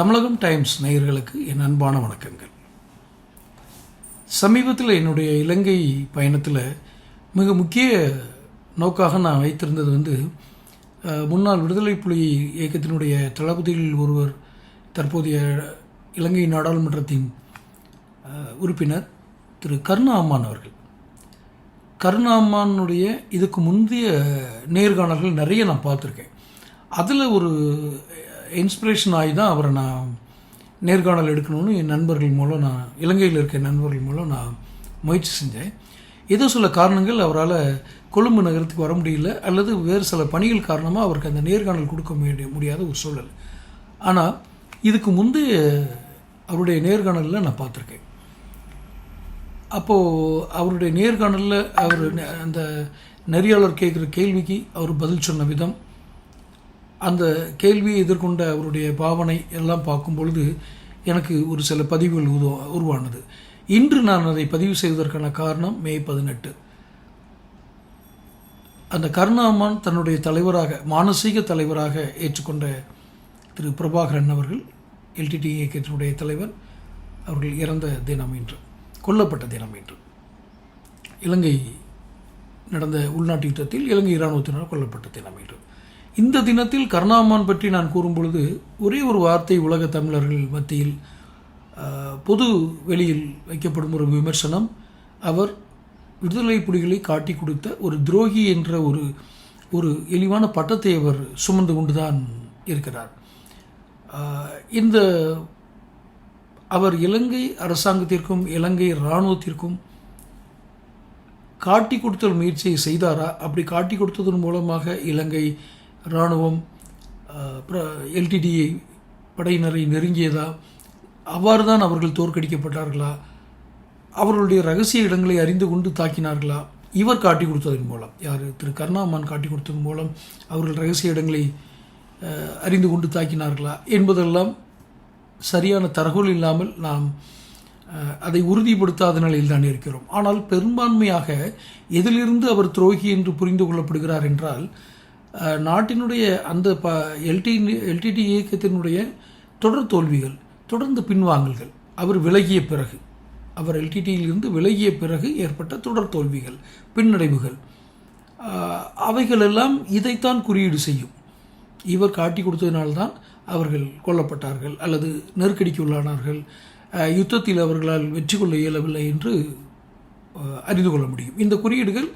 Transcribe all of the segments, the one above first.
தமிழகம் times நேயர்களுக்கு என் அன்பான வணக்கங்கள். சமீபத்தில் என்னுடைய இலங்கை பயணத்தில் மிக முக்கிய நோக்காக நான் வைத்திருந்தது வந்து முன்னாள் விடுதலை புலி இயக்கத்தினுடைய தளபதிகளில் ஒருவர் தற்போதைய இலங்கை நாடாளுமன்றத்தின் உறுப்பினர் திரு கருணா அம்மான் அவர்கள். கருணா அம்மானுடைய இதுக்கு முந்தைய நேர்காணல்கள் நிறைய நான் பார்த்துருக்கேன். அதில் ஒரு இன்ஸ்பிரேஷன் ஆகி தான் அவரை நான் நேர்காணல் எடுக்கணும்னு என் நண்பர்கள் மூலம் நான் இலங்கையில் இருக்க நண்பர்கள் மூலம் நான் முயற்சி செஞ்சேன். ஏதோ சில காரணங்கள் அவரால் கொழும்பு நகரத்துக்கு வர முடியல அல்லது வேறு சில பணிகள் காரணமாக அவருக்கு அந்த நேர்காணல் கொடுக்க முடிய முடியாத ஒரு சூழல். ஆனால் இதுக்கு முந்தைய அவருடைய நேர்காணலில் நான் பார்த்துருக்கேன். அப்போது அவருடைய நேர்காணலில் அவர் அந்த நெறியாளர் கேட்குற கேள்விக்கு அவர் பதில் சொன்ன விதம் அந்த கேள்வியை எதிர்கொண்ட அவருடைய பாவனை எல்லாம் பார்க்கும் பொழுது எனக்கு ஒரு சில பதிவுகள் உருவா உருவானது. இன்று நான் அதை பதிவு செய்வதற்கான காரணம் மே பதினெட்டு. அந்த கருணாமான் தன்னுடைய தலைவராக மானசீக தலைவராக ஏற்றுக்கொண்ட திரு பிரபாகரன் அவர்கள் எல்டிடி இயக்கத்தினுடைய தலைவர் அவர்கள் இறந்த தினம் இன்று கொல்லப்பட்ட தினம் இன்று. இலங்கை நடந்த உள்நாட்டு யுத்தத்தில் இலங்கை இராணுவத்தினர் கொல்லப்பட்ட தினம் இன்று. இந்த தினத்தில் கருணாமான் பற்றி நான் கூறும் பொழுது ஒரே ஒரு வார்த்தை உலக தமிழர்கள் மத்தியில் பொது வெளியில் வைக்கப்படும் ஒரு விமர்சனம். அவர் விடுதலை புலிகளை காட்டி கொடுத்த ஒரு துரோகி என்ற ஒரு ஒரு இழிவான பட்டத்தை அவர் சுமந்து கொண்டுதான் இருக்கிறார். இந்த அவர் இலங்கை அரசாங்கத்திற்கும் இலங்கை இராணுவத்திற்கும் காட்டி கொடுத்தல் முயற்சியை செய்தாரா? அப்படி காட்டி கொடுத்ததன் மூலமாக இலங்கை இராணுவம் எல்டிடிஐ படையினரை நெருங்கியதா? அவ்வாறு தான் அவர்கள் தோற்கடிக்கப்பட்டார்களா? அவர்களுடைய ரகசிய இடங்களை அறிந்து கொண்டு தாக்கினார்களா? இவர் காட்டி கொடுத்ததன் மூலம். யார்? திரு கருணாமான் காட்டி கொடுத்ததன் மூலம் அவர்கள் ரகசிய இடங்களை அறிந்து கொண்டு தாக்கினார்களா? என்பதெல்லாம் சரியான தரவுகள் இல்லாமல் நாம் அதை உறுதிப்படுத்தாத நிலையில் தான் இருக்கிறோம். ஆனால் பெரும்பான்மையாக எதிலிருந்து அவர் துரோகி என்று புரிந்து கொள்ளப்படுகிறார் என்றால் நாட்டினுடைய அந்த ப எல்டி எல்டிடி இயக்கத்தினுடைய தொடர் தோல்விகள் தொடர்ந்து பின்வாங்கல்கள் அவர் விலகிய பிறகு அவர் எல்டிடியிலிருந்து விலகிய பிறகு ஏற்பட்ட தொடர் தோல்விகள் பின்னடைவுகள். அவைகளெல்லாம் இதைத்தான் குறியீடு செய்யும். இவர் காட்டி கொடுத்ததினால்தான் அவர்கள் கொல்லப்பட்டார்கள் அல்லது நெருக்கடிக்கு உள்ளானார்கள். யுத்தத்தில் அவர்களால் வெற்றி கொள்ள இயலவில்லை என்று அறிந்து கொள்ள முடியும். இந்த குறியீடுகள்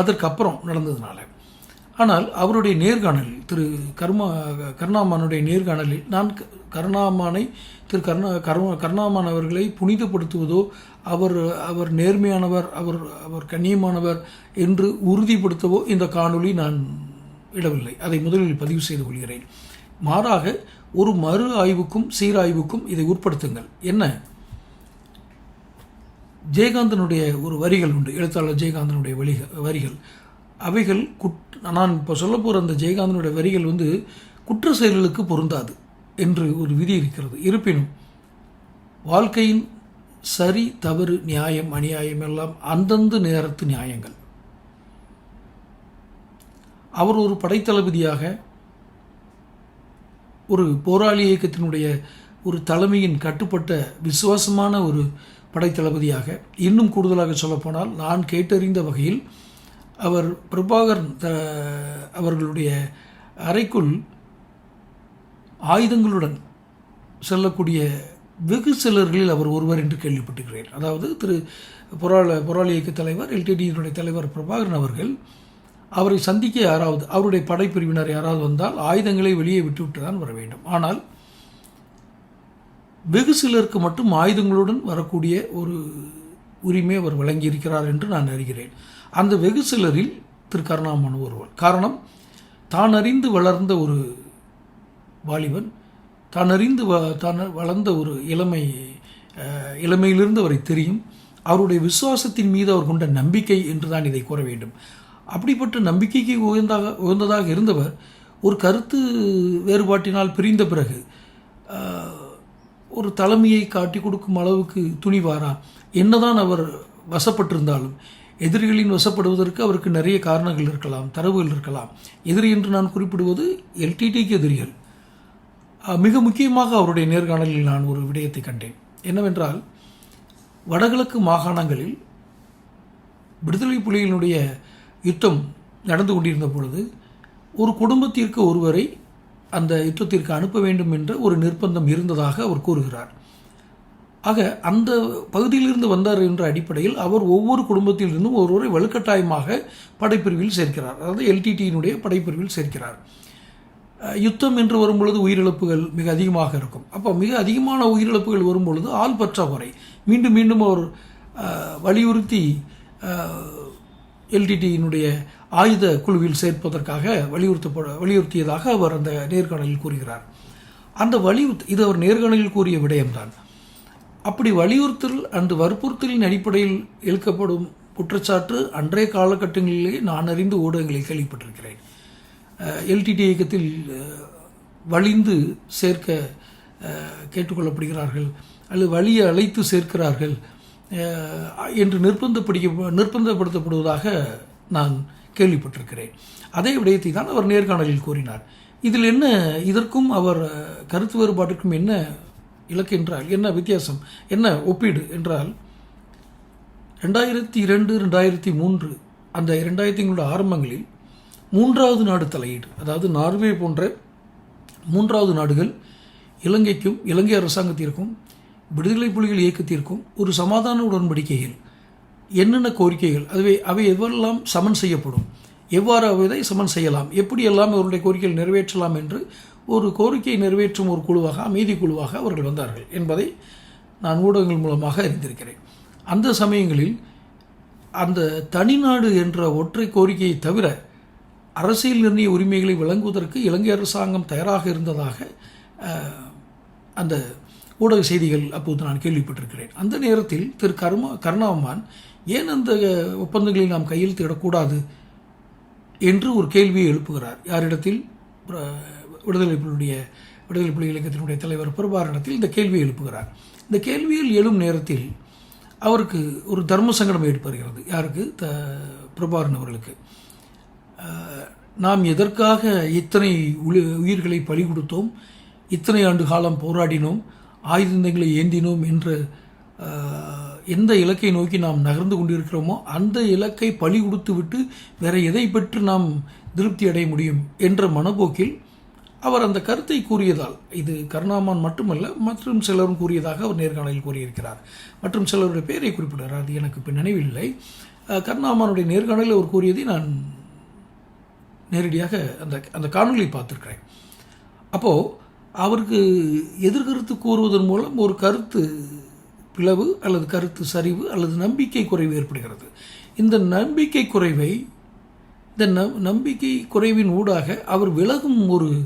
அதற்கப்புறம் நடந்ததுனால. ஆனால் அவருடைய நேர்காணல் திரு கர்மா கருணாமானுடைய நேர்காணலில் நான் கருணாமானை திரு கருணா கருணா கருணாமான் அவர்களை புனிதப்படுத்துவதோ அவர் அவர் நேர்மையானவர் அவர் அவர் கண்ணியமானவர் என்று உறுதிப்படுத்தவோ இந்த காணொளி நான் இடவில்லை அதை முதலில் பதிவு செய்து கொள்கிறேன். மாறாக ஒரு மறு ஆய்வுக்கும் சீராய்வுக்கும் இதை உட்படுத்துங்கள். என்ன? ஜெயகாந்தனுடைய ஒரு வரிகள் உண்டு. எழுத்தாளர் ஜெயகாந்தனுடைய வழிகள் வரிகள். அவைகள் குட் நான் இப்போ சொல்ல போகிற அந்த ஜெயகாந்தனுடைய வரிகள் வந்து குற்ற செயல்களுக்கு பொருந்தாது என்று ஒரு விதி இருக்கிறது. இருப்பினும் வாழ்க்கையின் சரி தவறு நியாயம் அநியாயம் எல்லாம் அந்தந்த நேரத்து நியாயங்கள். அவர் ஒரு படைத்தளபதியாக ஒரு போராளி இயக்கத்தினுடைய ஒரு தலைமையின் கட்டுப்பட்ட விசுவாசமான ஒரு படைத்தளபதியாக இன்னும் கூடுதலாக சொல்லப்போனால் நான் கேட்டறிந்த வகையில் அவர் பிரபாகர் த- அவர்களுடைய அறைக்குள் ஆயுதங்களுடன் செல்லக்கூடிய வெகு சிலர்களில் அவர் ஒருவர் என்று கேள்விப்பட்டுகிறேன் அதாவது திரு போராள போராளி இயக்க தலைவர் எல்டிடியினுடைய தலைவர் பிரபாகரன் அவர்கள் அவரை சந்திக்க யாராவது அவருடைய படைப்பிரிவினர் யாராவது வந்தால் ஆயுதங்களை வெளியே விட்டுவிட்டு தான் வர வேண்டும். ஆனால் வெகு சிலருக்கு மட்டும் ஆயுதங்களுடன் வரக்கூடிய ஒரு உரிமை அவர் வழங்கியிருக்கிறார் என்று நான் அறிகிறேன். அந்த வெகு சிலரில் திரு கருணாமன் ஒருவர். காரணம் தான் அறிந்து வளர்ந்த ஒரு வாலிபன் தான் அறிந்து வ தான் வளர்ந்த ஒரு இளமை இளமையிலிருந்து அவரை தெரியும். அவருடைய விசுவாசத்தின் மீது அவர் கொண்ட நம்பிக்கை என்று தான் இதை கூற வேண்டும். அப்படிப்பட்ட நம்பிக்கைக்கு உயர்ந்தாக உயர்ந்ததாக இருந்தவர் ஒரு கருத்து வேறுபாட்டினால் பிரிந்த பிறகு ஒரு தலைமையை காட்டி கொடுக்கும் அளவுக்கு துணிவாரா? என்னதான் அவர் வசப்பட்டிருந்தாலும் எதிரிகளின் வசப்படுவதற்கு அவருக்கு நிறைய காரணங்கள் இருக்கலாம் தரவுகள் இருக்கலாம். எதிரி என்று நான் குறிப்பிடுவது எல்டிடிக்கு எதிரிகள். மிக முக்கியமாக அவருடைய நேர்காணலில் நான் ஒரு விடயத்தை கண்டேன். என்னவென்றால் வடகிழக்கு மாகாணங்களில் விடுதலை புலிகளினுடைய யுத்தம் நடந்து கொண்டிருந்த பொழுது ஒரு குடும்பத்திற்கு ஒருவரை அந்த யுத்தத்திற்கு அனுப்ப வேண்டும் என்ற ஒரு நிர்பந்தம் இருந்ததாக அவர் கூறுகிறார். ஆக அந்த பகுதியிலிருந்து வந்தார் என்ற அடிப்படையில் அவர் ஒவ்வொரு குடும்பத்திலிருந்தும் ஒருவரை வலுக்கட்டாயமாக படைப்பிரிவில் சேர்க்கிறார். அதாவது எல்டிடியினுடைய படைப்பிரிவில் சேர்க்கிறார். யுத்தம் என்று வரும்பொழுது உயிரிழப்புகள் மிக அதிகமாக இருக்கும். அப்போ மிக அதிகமான உயிரிழப்புகள் வரும்பொழுது ஆள் பற்றாக்குறை. மீண்டும் மீண்டும் அவர் வலியுறுத்தி எல்டிடியினுடைய ஆயுத குழுவில் சேர்ப்பதற்காக வலியுறுத்தப்பட வலியுறுத்தியதாக அவர் அந்த நேர்காணலில் கூறுகிறார். அந்த வலியுறுத்தி இது அவர் நேர்காணலில் கூறிய விடயம்தான். அப்படி வலியுறுத்தல் அந்த வற்புறுத்தலின் அடிப்படையில் இழுக்கப்படும் குற்றச்சாட்டு அன்றைய காலகட்டங்களிலே நான் அறிந்து ஊடகங்களில் கேள்விப்பட்டிருக்கிறேன். எல்டிடி இயக்கத்தில் வழிந்து வலிந்து சேர்க்க கேட்டுக்கொள்ளப்படுகிறார்கள் அல்லது வழியை அழைத்து சேர்க்கிறார்கள் என்று நிர்பந்தப்படிக்க நிர்பந்தப்படுத்தப்படுவதாக நான் கேள்விப்பட்டிருக்கிறேன். அதே விடயத்தை தான் அவர் நேர்காணலில் கூறினார். இதில் என்ன இதற்கும் அவர் கருத்து வேறுபாட்டிற்கும் என்ன இலக்கு என்றால் என்ன வித்தியாசம்? என்ன ஒப்பீடு என்றால் ரெண்டாயிரத்தி இரண்டு ரெண்டாயிரத்தி மூன்று அந்த இரண்டாயிரத்தி ஆரம்பங்களில் மூன்றாவது நாடு தலையீடு அதாவது நார்வே போன்ற மூன்றாவது நாடுகள் இலங்கைக்கும் இலங்கை அரசாங்கத்திற்கும் விடுதலை புலிகள் இயக்கத்திற்கும் ஒரு சமாதான உடன்படிக்கையில் என்னென்ன கோரிக்கைகள் அதுவே அவை எவ்வளெல்லாம் சமன் செய்யப்படும்? எவ்வாறு அவை சமன் செய்யலாம்? எப்படியெல்லாம் அவருடைய கோரிக்கைகள் நிறைவேற்றலாம் என்று ஒரு கோரிக்கையை நிறைவேற்றும் ஒரு குழுவாக அமைதி குழுவாக அவர்கள் வந்தார்கள் என்பதை நான் ஊடகங்கள் மூலமாக அறிந்திருக்கிறேன். அந்த சமயங்களில் அந்த தனிநாடு என்ற ஒற்றை கோரிக்கையை தவிர அரசியல் நிர்ணய உரிமைகளை வழங்குவதற்கு இலங்கை அரசாங்கம் தயாராக இருந்ததாக அந்த ஊடக செய்திகள் அப்போது நான் கேள்விப்பட்டிருக்கிறேன். அந்த நேரத்தில் திரு கர்ம கருணாமான் ஏன் அந்த ஒப்பந்தங்களை நாம் கையெழுத்திடக்கூடாது என்று ஒரு கேள்வியை எழுப்புகிறார். யாரிடத்தில்? விடுதலை புலியுடைய விடுதலை புலி இலக்கத்தினுடைய தலைவர் பிரபாரணத்தில் இந்த கேள்வியை எழுப்புகிறார். இந்த கேள்வியில் எழும் நேரத்தில் அவருக்கு ஒரு தர்ம சங்கடம் ஏற்படுகிறது. யாருக்கு? த பிரபாரன் அவர்களுக்கு. நாம் எதற்காக இத்தனை உயிர்களை பலி கொடுத்தோம்? இத்தனை ஆண்டு காலம் போராடினோம்? ஆயுதங்களை ஏந்தினோம் என்ற எந்த இலக்கை நோக்கி நாம் நகர்ந்து கொண்டிருக்கிறோமோ அந்த இலக்கை பலி கொடுத்து விட்டு வேற எதை பெற்று நாம் திருப்தி அடைய முடியும் என்ற மனப்போக்கில் அவர் அந்த கருத்தை கூறியதால் இது கருணாமான் மட்டுமல்ல மற்றும் சிலரும் கூறியதாக அவர் நேர்காணலில் கூறியிருக்கிறார். மற்றும் சிலருடைய பெயரை குறிப்பிடுகிறார் அது எனக்கு இப்போ நினைவில்லை. கருணாமானுடைய நேர்காணலில் அவர் கூறியதை நான் நேரடியாக அந்த அந்த காணொளியை பார்த்துருக்கிறேன். அப்போது அவருக்கு எதிர்கருத்து கூறுவதன் மூலம் ஒரு கருத்து பிளவு அல்லது கருத்து சரிவு அல்லது நம்பிக்கை குறைவு ஏற்படுகிறது. இந்த நம்பிக்கை குறைவை இந்த நம் நம்பிக்கை குறைவின் ஊடாக அவர் விலகும் ஒரு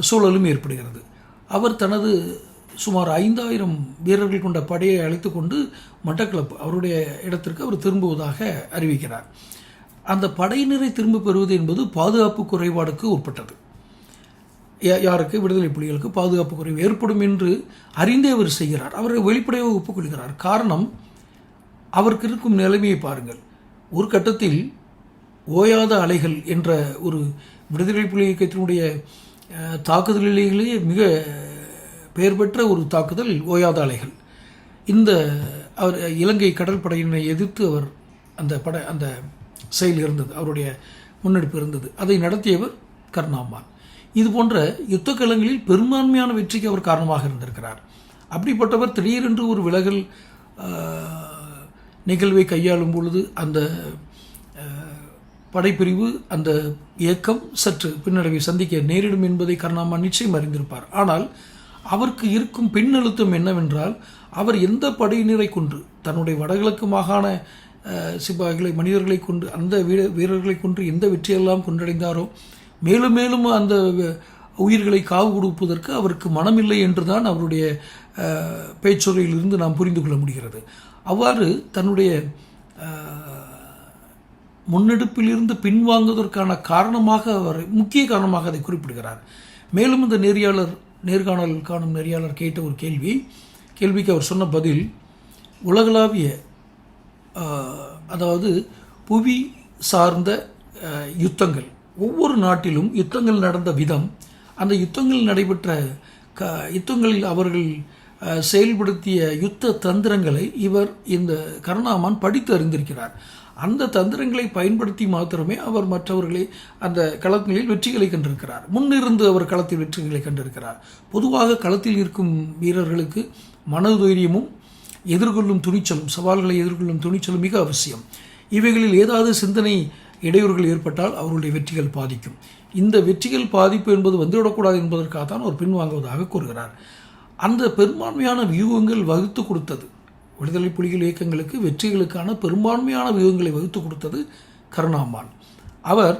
சூழலும் ஏற்படுகிறது. அவர் தனது சுமார் ஐந்தாயிரம் வீரர்கள் கொண்ட படையை அழைத்து கொண்டு மட்டக்களப்பு அவருடைய இடத்திற்கு அவர் திரும்புவதாக அறிவிக்கிறார். அந்த படையினரை திரும்ப பெறுவது என்பது பாதுகாப்பு குறைபாடுக்கு உட்பட்டது. யா- யாருக்கு? விடுதலை புலிகளுக்கு பாதுகாப்பு குறைவு ஏற்படும் என்று அறிந்தே அவர் செய்கிறார். அவரை வெளிப்படையாக ஒப்புக்கொள்கிறார். காரணம் அவருக்கு இருக்கும் நிலைமையை பாருங்கள். ஒரு கட்டத்தில் ஓயாத அலைகள் என்ற ஒரு விடுதலை புலி இயக்கத்தினுடைய தாக்குதலிலேயே மிக பெயர் பெற்ற ஒரு தாக்குதல் ஓயாத அலைகள். இந்த அவர் இலங்கை கடற்படையினை எதிர்த்து அவர் அந்த பட அந்த செயல் இருந்தது அவருடைய முன்னெடுப்பு இருந்தது. அதை நடத்தியவர் கருணாமான். இது போன்ற யுத்த கலங்களில் பெரும்பான்மையான வெற்றிக்கு அவர் காரணமாக இருந்திருக்கிறார். அப்படிப்பட்டவர் திடீரென்று ஒரு விலகல் நிகழ்வை கையாளும் பொழுது அந்த படைப்பிரிவு அந்த இயக்கம் சற்று பின்னடைவை சந்திக்க நேரிடும் என்பதை கருணாமா நிச்சயம் அறிந்திருப்பார். ஆனால் அவருக்கு இருக்கும் பின்னழுத்தம் என்னவென்றால் அவர் எந்த படையினரை கொன்று தன்னுடைய வடகிழக்கு மாகாண சிப்பாய்களை மனிதர்களை கொண்டு அந்த வீர வீரர்களை கொன்று எந்த வெற்றியெல்லாம் கொண்டடைந்தாரோ மேலும் மேலும் அந்த உயிர்களை காவு கொடுப்பதற்கு அவருக்கு மனமில்லை என்றுதான் அவருடைய பேச்சுரையிலிருந்து நாம் புரிந்து கொள்ள முடிகிறது. அவ்வாறு தன்னுடைய முன்னெடுப்பிலிருந்து பின்வாங்குவதற்கான காரணமாக அவர் முக்கிய காரணமாக அதை குறிப்பிடுகிறார். மேலும் இந்த நெறியாளர் நேர்காணல் காணும் நெறியாளர் கேட்ட ஒரு கேள்வி கேள்விக்கு அவர் சொன்ன பதில் உலகளாவிய அதாவது புவி சார்ந்த யுத்தங்கள். ஒவ்வொரு நாட்டிலும் யுத்தங்கள் நடந்த விதம் அந்த யுத்தங்கள் நடைபெற்ற க யுத்தங்களில் அவர்கள் செயல்படுத்திய யுத்த தந்திரங்களை இவர் இந்த கருணாமான் படித்து அறிந்திருக்கிறார். அந்த தந்திரங்களை பயன்படுத்தி மாத்திரமே அவர் மற்றவர்களை அந்த களங்களில் வெற்றிகளை கண்டிருக்கிறார். முன்னிருந்து அவர் களத்தில் வெற்றிகளை கண்டிருக்கிறார். பொதுவாக களத்தில் இருக்கும் வீரர்களுக்கு மனதைரியமும் எதிர்கொள்ளும் துணிச்சலும் சவால்களை எதிர்கொள்ளும் துணிச்சலும் மிக அவசியம். இவைகளில் ஏதாவது சிந்தனை இடையூறுகள் ஏற்பட்டால் அவர்களுடைய வெற்றிகள் பாதிக்கும். இந்த வெற்றிகள் பாதிப்பு என்பது வந்துவிடக்கூடாது என்பதற்காகத்தான் அவர் பின்வாங்குவதாக கூறுகிறார். அந்த பெரும்பான்மையான வியூகங்கள் வகுத்து கொடுத்தது. விடுதலை புலிகள் இயக்கங்களுக்கு வெற்றிகளுக்கான பெரும்பான்மையான வியூகங்களை வகுத்து கொடுத்தது கருணாம்பான் அவர்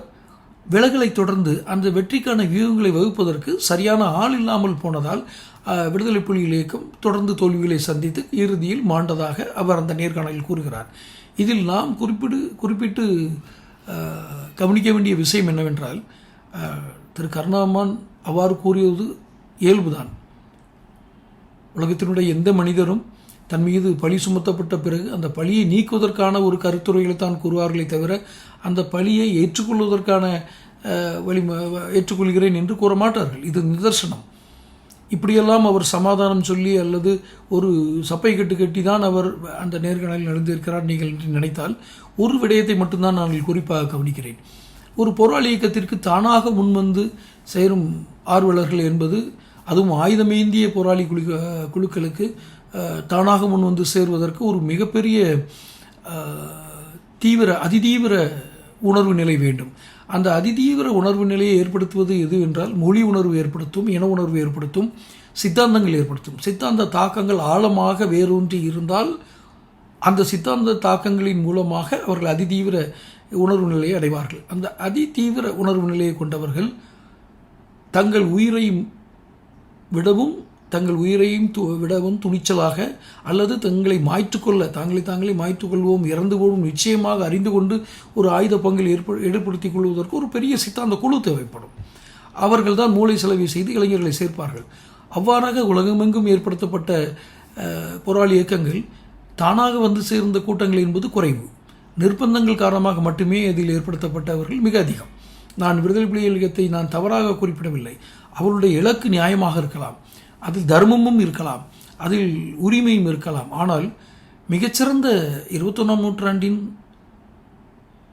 விலகலை தொடர்ந்து அந்த வெற்றிக்கான வியூகங்களை வகுப்பதற்கு சரியான ஆள் இல்லாமல் போனதால் விடுதலை புலிகள் இயக்கம் தொடர்ந்து தோல்விகளை சந்தித்து இறுதியில் மாண்டதாக அவர் அந்த நேர்காணலில் கூறுகிறார். இதில் நாம் குறிப்பிடு குறிப்பிட்டு கவனிக்க வேண்டிய விஷயம் என்னவென்றால் திரு கருணாமான் அவ்வாறு கூறியது இயல்புதான். உலகத்தினுடைய எந்த மனிதரும் தன் மீது பழி சுமத்தப்பட்ட பிறகு அந்த பழியை நீக்குவதற்கான ஒரு கருத்துரைகளை தான் கூறுவார்களே தவிர அந்த பழியை ஏற்றுக்கொள்வதற்கான வழி ஏற்றுக்கொள்கிறேன் என்று கூற மாட்டார்கள். இது நிதர்சனம். இப்படியெல்லாம் அவர் சமாதானம் சொல்லி அல்லது ஒரு சப்பை கட்டு கட்டி தான் அவர் அந்த நேர்காணலில் நடந்திருக்கிறார் நீங்கள் என்று நினைத்தால் ஒரு விடயத்தை மட்டும்தான் நான் குறிப்பாக கவனிக்கிறேன். ஒரு போராளி இயக்கத்திற்கு தானாக முன்வந்து சேரும் ஆர்வலர்கள் என்பது அதுவும் ஆயுதமேந்திய போராளி குழு குழுக்களுக்கு தானாக முன் வந்து சேர்வதற்கு ஒரு மிகப்பெரிய தீவிர அதிதீவிர உணர்வு நிலை வேண்டும். அந்த அதிதீவிர உணர்வு நிலையை ஏற்படுத்துவது எது என்றால் மொழி உணர்வு ஏற்படுத்தும் இன உணர்வு ஏற்படுத்தும் சித்தாந்தங்கள் ஏற்படுத்தும். சித்தாந்த தாக்கங்கள் ஆழமாக வேரூன்றி இருந்தால் அந்த சித்தாந்த தாக்கங்களின் மூலமாக அவர்கள் அதிதீவிர உணர்வு நிலையை அடைவார்கள். அந்த அதிதீவிர உணர்வு நிலையை கொண்டவர்கள் தங்கள் உயிரை விடவும் தங்கள் உயிரையும் து விடவும் துணிச்சலாக அல்லது தங்களை மாய்த்துக்கொள்ள தாங்களை தாங்களே மாய்த்துக்கொள்வோம் இறந்து போவோம் நிச்சயமாக அறிந்து கொண்டு ஒரு ஆயுத பங்கில் ஏற்ப ஏற்படுத்திக் கொள்வதற்கு ஒரு பெரிய சித்தாந்த குழு தேவைப்படும். அவர்கள் தான் மூளை செலவை செய்து இளைஞர்களை சேர்ப்பார்கள். அவ்வாறாக உலகமெங்கும் ஏற்படுத்தப்பட்ட போராளி இயக்கங்கள் தானாக வந்து சேர்ந்த கூட்டங்கள் என்பது குறைவு. நிர்பந்தங்கள் காரணமாக மட்டுமே இதில் ஏற்படுத்தப்பட்டவர்கள் மிக அதிகம். நான் விடுதலை புலிகள் இயக்கத்தை நான் தவறாக குறிப்பிடவில்லை. அவருடைய இலக்கு நியாயமாக இருக்கலாம். அதில் தர்மமும் இருக்கலாம் அதில் உரிமையும் இருக்கலாம். ஆனால் மிகச்சிறந்த இருபத்தொன்னாம் நூற்றாண்டின்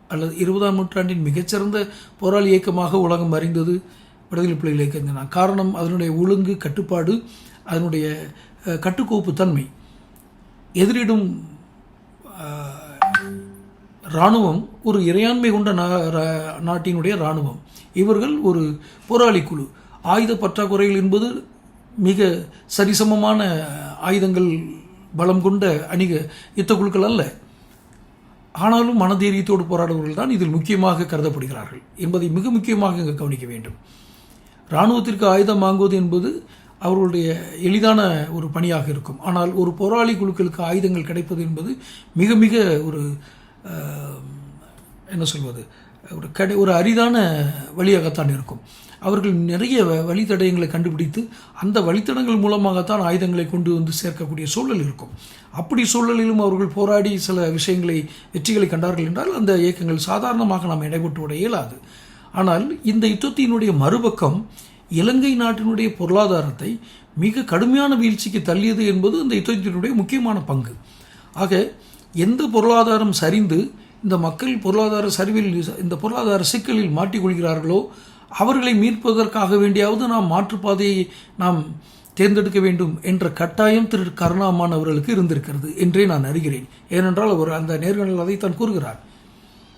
அல்லது இருபதாம் நூற்றாண்டின் மிகச்சிறந்த போராளி இயக்கமாக உலகம் அறிந்தது விடுதலை புலிகள் இயக்கம் தான். காரணம் அதனுடைய ஒழுங்கு கட்டுப்பாடு அதனுடைய கட்டுக்கோப்பு தன்மை. எதிரிடும் இராணுவம் ஒரு இறையாண்மை கொண்ட நா- ரா- நாட்டினுடைய இராணுவம். இவர்கள் ஒரு போராளி குழு. ஆயுத பற்றாக்குறைகள் என்பது மிக சரிசமமான ஆயுதங்கள் பலம் கொண்ட அணிக யுத்த குழுக்கள் அல்ல. ஆனாலும் மனதைரியத்தோடு போராடுபவர்கள் தான் இதில் முக்கியமாக கருதப்படுகிறார்கள் என்பதை மிக முக்கியமாக இங்கு கவனிக்க வேண்டும். இராணுவத்திற்கு ஆயுதம் வாங்குவது என்பது அவர்களுடைய எளிதான ஒரு பணியாக இருக்கும். ஆனால் ஒரு போராளி குழுக்களுக்கு ஆயுதங்கள் கிடைப்பது என்பது மிக மிக ஒரு என்ன சொல்வது ஒரு கடை ஒரு அரிதான வழியாகத்தான் இருக்கும். அவர்கள் நிறைய வ- வழித்தடயங்களை கண்டுபிடித்து அந்த வழித்தடங்கள் மூலமாகத்தான் ஆயுதங்களை கொண்டு வந்து சேர்க்கக்கூடிய சூழல் இருக்கும். அப்படி சூழலிலும் அவர்கள் போராடி சில விஷயங்களை வெற்றிகளை கண்டார்கள் என்றால் அந்த இயக்கங்கள் சாதாரணமாக நாம் இடைபெற்று விட இயலாது. ஆனால் இந்த யுத்தத்தினுடைய மறுபக்கம் இலங்கை நாட்டினுடைய பொருளாதாரத்தை மிக கடுமையான வீழ்ச்சிக்கு தள்ளியது என்பது இந்த யுத்தத்தினுடைய முக்கியமான பங்கு. ஆக எந்த பொருளாதாரம் சரிந்து இந்த மக்கள் பொருளாதார சரிவில் இந்த பொருளாதார சிக்கலில் மாட்டிக்கொள்கிறார்களோ அவர்களை மீட்பதற்காக வேண்டியாவது நாம் மாற்றுப்பாதையை நாம் தேர்ந்தெடுக்க வேண்டும் என்ற கட்டாயம் திரு கருணாமான் அவர்களுக்கு இருந்திருக்கிறது என்றே நான் அறிகிறேன். ஏனென்றால் அவர் அந்த நேர்காணல் அதைத்தான் கூறுகிறார்.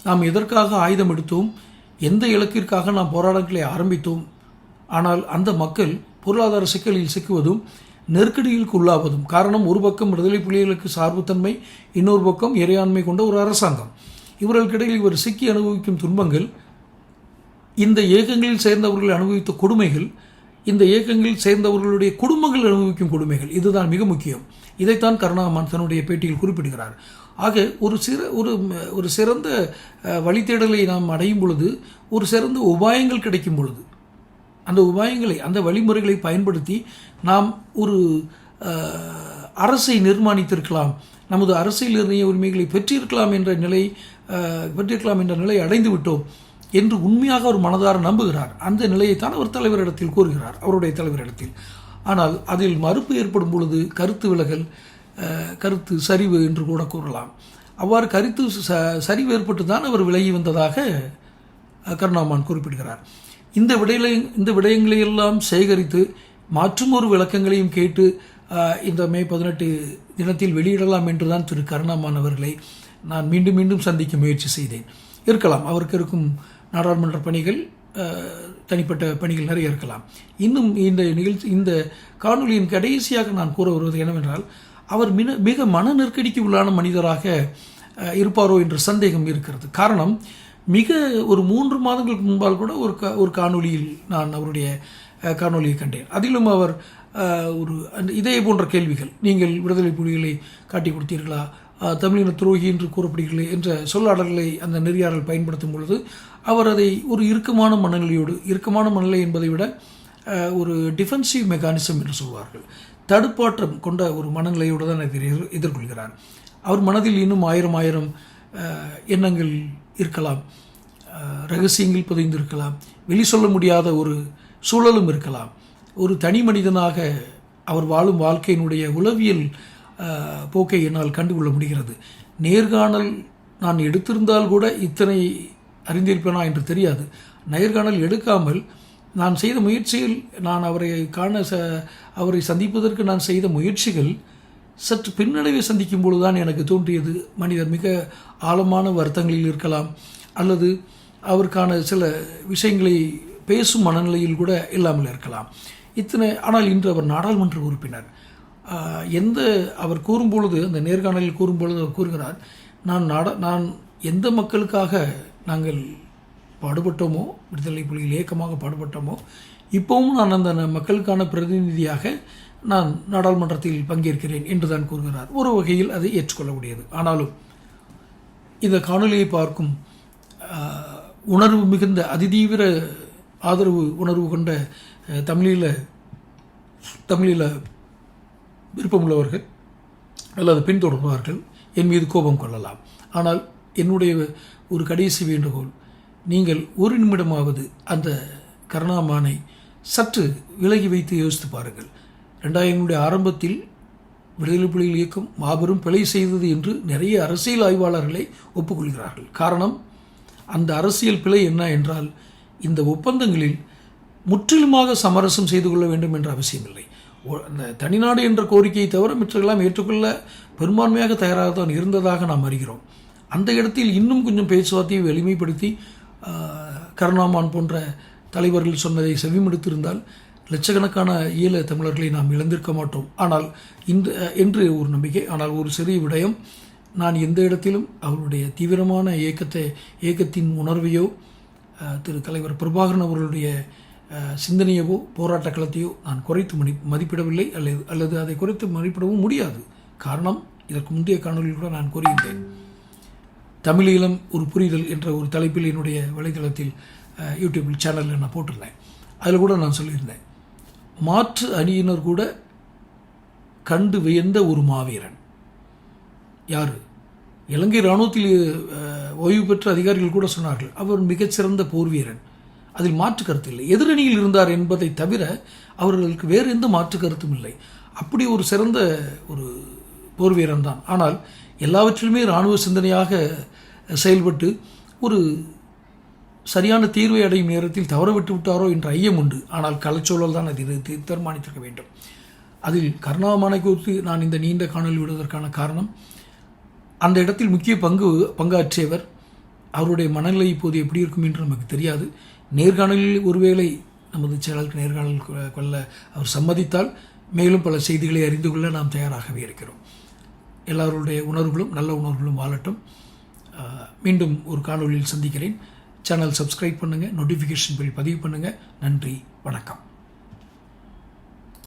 நாம் எதற்காக ஆயுதம் எடுத்தோம்? எந்த இலக்கிற்காக நாம் போராட்டங்களை ஆரம்பித்தோம்? ஆனால் அந்த மக்கள் பொருளாதார சிக்கலில் சிக்குவதும் நெருக்கடிகளுக்கு உள்ளாவதும். காரணம் ஒரு பக்கம் விடுதலை புலிகளுக்கு சார்புத்தன்மை இன்னொரு பக்கம் இறையாண்மை கொண்ட ஒரு அரசாங்கம். இவர்களுக்கிடையில் இவர் சிக்கி அனுபவிக்கும் துன்பங்கள் இந்த இயக்கங்களில் சேர்ந்தவர்கள் அனுபவித்த கொடுமைகள் இந்த இயக்கங்களில் சேர்ந்தவர்களுடைய குடும்பங்கள் அனுபவிக்கும் கொடுமைகள் இதுதான் மிக முக்கியம். இதைத்தான் கருணாமான் தன்னுடைய பேட்டியில் குறிப்பிடுகிறார். ஆக ஒரு சிற ஒரு ஒரு சிறந்த வழித்தேடலை நாம் அடையும் பொழுது ஒரு சிறந்த உபாயங்கள் கிடைக்கும் பொழுது அந்த உபாயங்களை அந்த வழிமுறைகளை பயன்படுத்தி நாம் ஒரு அரசை நிர்மாணித்திருக்கலாம் நமது அரசியல் நிர்ணய உரிமைகளை பெற்றிருக்கலாம் என்ற நிலை வெற்றிக்கலாம் பெற்றிருக்கலாம் என்ற நிலை அடைந்து விட்டோம் என்று உண்மையாக ஒரு மனதார நம்புகிறார். அந்த நிலையைத்தான் அவர் தலைவரிடத்தில் கூறுகிறார் அவருடைய தலைவரிடத்தில். ஆனால் அதில் மறுப்பு ஏற்படும் பொழுது கருத்து விலகல் கருத்து சரிவு என்று கூட கூறலாம். அவ்வாறு கருத்து ச சரிவு ஏற்பட்டு தான் அவர் விலகி வந்ததாக கருணாமான் குறிப்பிடுகிறார். இந்த விடயங்களை இந்த விடயங்களை எல்லாம் சேகரித்து மற்றும் ஒரு விளக்கங்களையும் கேட்டு இந்த மே பதினெட்டு தினத்தில் வெளியிடலாம் என்றுதான் திரு கருணாமான் அவர்களை நான் மீண்டும் மீண்டும் சந்திக்க முயற்சி செய்தேன். இருக்கலாம் அவருக்கு இருக்கும் நாடாளுமன்ற பணிகள் தனிப்பட்ட பணிகள் நிறைய இருக்கலாம். இன்னும் இந்த நிகழ்ச்சி இந்த காணொலியின் கடைசியாக நான் கூற வருவது என்னவென்றால் அவர் மிக மிக மன நெருக்கடிக்கு உள்ளான மனிதராக இருப்பாரோ என்ற சந்தேகம் இருக்கிறது. காரணம் மிக ஒரு மூன்று மாதங்களுக்கு முன்பால் கூட ஒரு கா ஒரு காணொளியில் நான் அவருடைய காணொலியை காணொளியை கண்டேன். அதிலும் அவர் ஒரு இதே போன்ற கேள்விகள் நீங்கள் விடுதலை புலிகளை காட்டி கொடுத்தீர்களா? தமிழின துரோகி என்று கூறப்படுகிறது என்ற சொல்லாடல்களை அந்த நெறியாளர் பயன்படுத்தும் பொழுது அவர் அதை ஒரு இறுக்கமான மனநிலையோடு இறுக்கமான மனநிலை என்பதை விட ஒரு டிஃபென்சிவ் மெக்கானிசம் என்று சொல்வார்கள். தடுப்பாற்றம் கொண்ட ஒரு மனநிலையோடு தான் எதிர் எதிர்கொள்கிறார். அவர் மனதில் இன்னும் ஆயிரம் ஆயிரம் எண்ணங்கள் இருக்கலாம். ரகசியங்கள் புதைந்திருக்கலாம். வெளி சொல்ல முடியாத ஒரு சூழலும் இருக்கலாம். ஒரு தனி மனிதனாக அவர் வாழும் வாழ்க்கையினுடைய உளவியல் போக்கை என்னால் கண்டுகொள்ள முடிகிறது. நேர்காணல் நான் எடுத்திருந்தால் கூட இத்தனை அறிந்திருப்பேனா என்று தெரியாது. நேர்காணல் எடுக்காமல் நான் செய்த முயற்சியில் நான் அவரை காண ச அவரை சந்திப்பதற்கு நான் செய்த முயற்சிகள் சற்று பின்னடைவை சந்திக்கும் பொழுதுதான் எனக்கு தோன்றியது. மனிதர் மிக ஆழமான வருத்தங்களில் இருக்கலாம். அல்லது அவருக்கான சில விஷயங்களை பேசும் மனநிலையில் கூட இல்லாமல் இருக்கலாம். இத்தனை ஆனால் இன்று அவர் நாடாளுமன்ற உறுப்பினர். எந்த அவர் கூறும்பொழுது அந்த நேர்காணலில் கூறும்பொழுது அவர் கூறுகிறார் நான் நாட நான் எந்த மக்களுக்காக நாங்கள் பாடுபட்டோமோ விடுதலை புலிகள் இயக்கமாக பாடுபட்டோமோ இப்போவும் நான் அந்த மக்களுக்கான பிரதிநிதியாக நான் நாடாளுமன்றத்தில் பங்கேற்கிறேன் என்று தான் கூறுகிறார். ஒரு வகையில் அதை ஏற்றுக்கொள்ள முடியாது ஆனாலும் இந்த காணொலியை பார்க்கும் உணர்வு மிகுந்த அதிதீவிர ஆதரவு உணர்வு கொண்ட அஹ், தமிழீழ தமிழீழ விருப்பமுள்ளவர்கள் அல்லது பின்தொடர்பவர்கள் என் மீது கோபம் கொள்ளலாம். ஆனால் என்னுடைய ஒரு கடைசி வேண்டுகோள் நீங்கள் ஒரு நிமிடமாவது அந்த கருணாமானை சற்று விலகி வைத்து யோசித்து பாருங்கள். ரெண்டாயிரங்களுடைய ஆரம்பத்தில் விடுதலை புலிகள் இயக்கம் மாபெரும் பிழை செய்தது என்று நிறைய அரசியல் ஆய்வாளர்களை ஒப்புக்கொள்கிறார்கள். காரணம் அந்த அரசியல் பிழை என்ன என்றால் இந்த ஒப்பந்தங்களில் முற்றிலுமாக சமரசம் செய்து கொள்ள வேண்டும் என்ற அவசியமில்லை. ஒ- தனிநாடு என்ற கோரிக்கையை தவிர மற்றெல்லாம் ஏற்றுக்கொள்ள பெரும்பான்மையாக தயாராக தான் இருந்ததாக நாம் அறிகிறோம். அந்த இடத்தில் இன்னும் கொஞ்சம் பேச்சுவார்த்தையை எளிமைப்படுத்தி கருணாமான் போன்ற தலைவர்கள் சொன்னதை செவிமடுத்திருந்தால் லட்சக்கணக்கான ஈழ தமிழர்களை நாம் இழந்திருக்க மாட்டோம். ஆனால் இந்த என்று ஒரு நம்பிக்கை ஆனால் ஒரு சிறிய விடயம் நான் எந்த இடத்திலும் அவருடைய தீவிரமான இயக்கத்தை இயக்கத்தின் உணர்வையோ திரு தலைவர் பிரபாகரன் அவர்களுடைய சிந்தனையவோ போராட்ட களத்தையோ நான் குறைத்து மதி மதிப்பிடவில்லை அல்லது அல்லது அதை குறைத்து மதிப்பிடவும் முடியாது. காரணம் இதற்கு முந்தைய காணொலியில் கூட நான் கூறியிருந்தேன். தமிழீழம் ஒரு புரிதல் என்ற ஒரு தலைப்பில் என்னுடைய வலைதளத்தில் யூடியூப் சேனலில் நான் போட்டிருந்தேன். அதில் கூட நான் சொல்லியிருந்தேன். மாற்று அணியினர் கூட கண்டு வியந்த ஒரு மாவீரன். யார்? இலங்கை இராணுவத்தில் ஓய்வு பெற்ற அதிகாரிகள் கூட சொன்னார்கள். அவர் மிகச்சிறந்த போர் வீரன் அதில் மாற்று கருத்து இல்லை. எதிரணியில் இருந்தார் என்பதை தவிர அவர்களுக்கு வேறு எந்த மாற்று கருத்தும் இல்லை. அப்படி ஒரு சிறந்த ஒரு போர் வீரன் தான். ஆனால் எல்லாவற்றிலுமே இராணுவ சிந்தனையாக செயல்பட்டு ஒரு சரியான தீர்வை அடையும் நேரத்தில் தவற விட்டு விட்டாரோ என்ற ஐயம் உண்டு. ஆனால் கலைச்சூழல் தான் அது தீர்மானித்திருக்க வேண்டும். அதில் கருணாமானை குறித்து நான் இந்த நீண்ட காணொலி விடுவதற்கான காரணம் அந்த இடத்தில் முக்கிய பங்கு பங்காற்றியவர். அவருடைய மனநிலை இப்போது எப்படி இருக்கும் என்று நமக்கு தெரியாது. நேர்காணலில் ஒருவேளை நமது செயலாளருக்கு நேர்காணல் கொள்ள அவர் சம்மதித்தால் மேலும் பல செய்திகளை அறிந்து கொள்ள நாம் தயாராகவே இருக்கிறோம். எல்லாருடைய உணர்வுகளும் நல்ல உணர்வுகளும் வாழட்டும். மீண்டும் ஒரு காணொலியில் சந்திக்கிறேன். சேனல் சப்ஸ்கிரைப் பண்ணுங்கள் நோட்டிஃபிகேஷன் பில் பதிவு பண்ணுங்கள் நன்றி வணக்கம்.